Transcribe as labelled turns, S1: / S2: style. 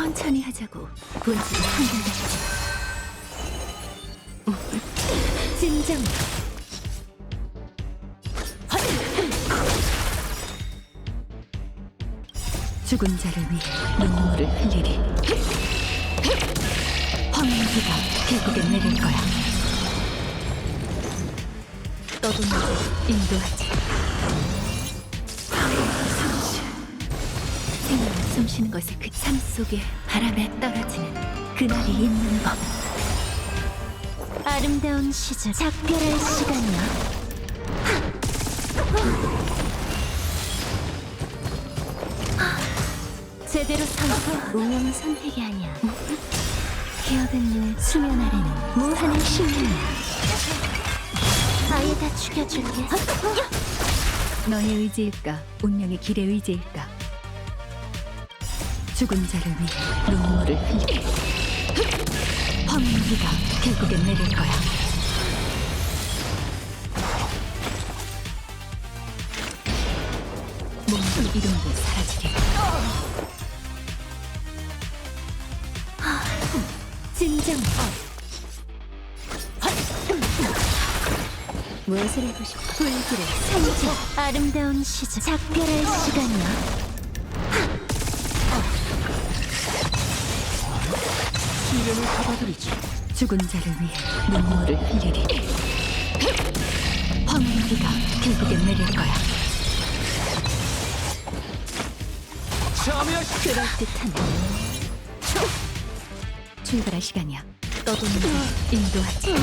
S1: 천천히 하자고. 본질을 한결같이 진정. 죽은 자를 위해 눈물을 흘리리. 황무기가 결국엔 내릴 거야. 떠도는 인도하지 숨 쉬는 것의 그삶 속에 바람에 떨어지는 그날이 있는 법. 아름다운 시절 작별할 시간이야. 제대로 서서 운명은 선택이 아니야. 기억은 늘 수면 아래는 무한한 신명이야. 아예 다 죽여줄게. 너의 의지일까? 운명의 길의 의지일까 죽은 자를 위해 눈물을 흘리리 황무기가 결국엔 내릴 거야. 몸도 이름도 사라지리 진정. 무엇을 하고 싶어 불길의 상징. 아름다운 시절 작별할 시간이야
S2: 시련을 받아들이지.
S1: 죽은 자를 위해 눈물을 흘리리. 황무기가 결국엔 내릴 거야.
S2: 참여하시.
S1: 그럴듯한 출발할 시간이야. 떠도는 자 인도하지